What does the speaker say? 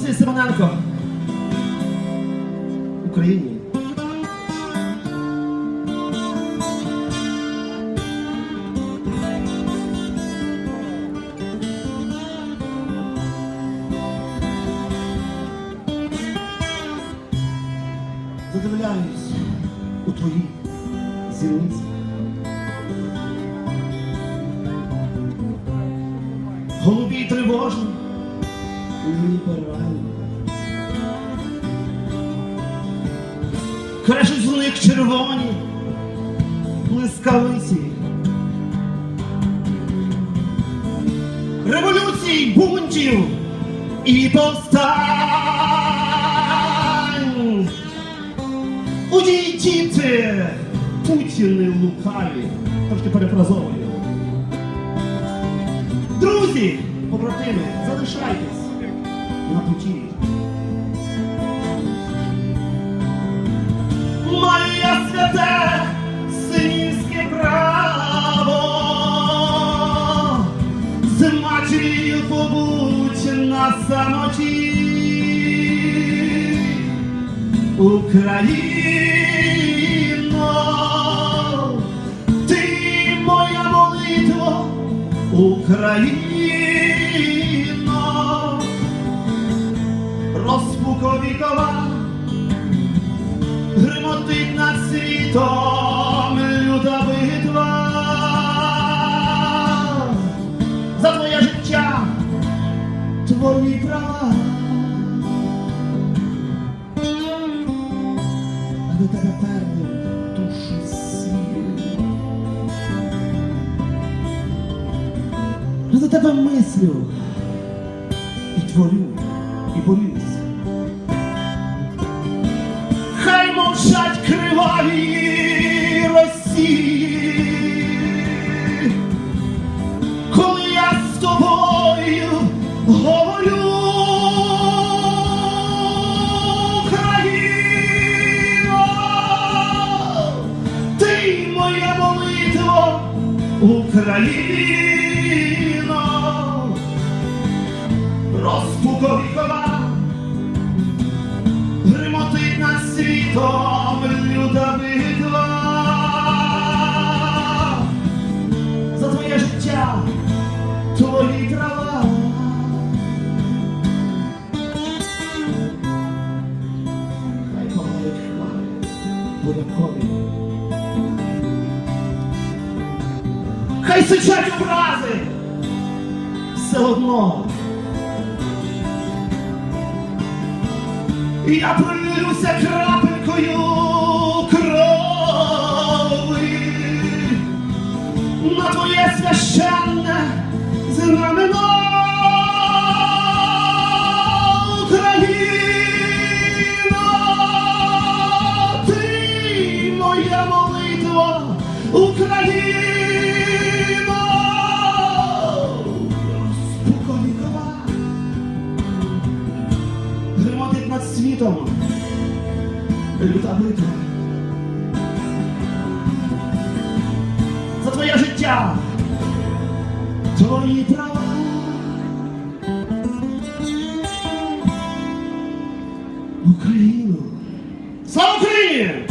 Василь Симоненко. Україні. Задивляюсь у твої зіниці. Голубі тривожні, мені поранні. Крешуть з них червоні, блискавиці. Революцій, бунтів і повстань. Удійдіте, Путіни лукаві, трошки перефразовую. Друзі, побратими, залишайтесь на путі. Моє святе синівське право з матір'ю побудь на самоті. Україно, ти моя молитва, Україно, розпуковікова, гримотить над світом люта битва. За твоє життя, твої права. А до тебе перли душу. Я до тебе мислю і творю, і борюсь. Криваві Росії, коли я з тобою говорю. Україно, ти моя молитва, Україно, розпуковікова, гримотить над світом люта битва. За твоє життя, твої права. Хай палають хмари, будакові. Хай сичать образи, все одно. Я пролюся крапелькою на твоє священне знамено. Україно, ти моя молитва, Україно, спокійна, гримотить над світом, люта битва. За твоє життя, твої права. Україну! Слава Україні!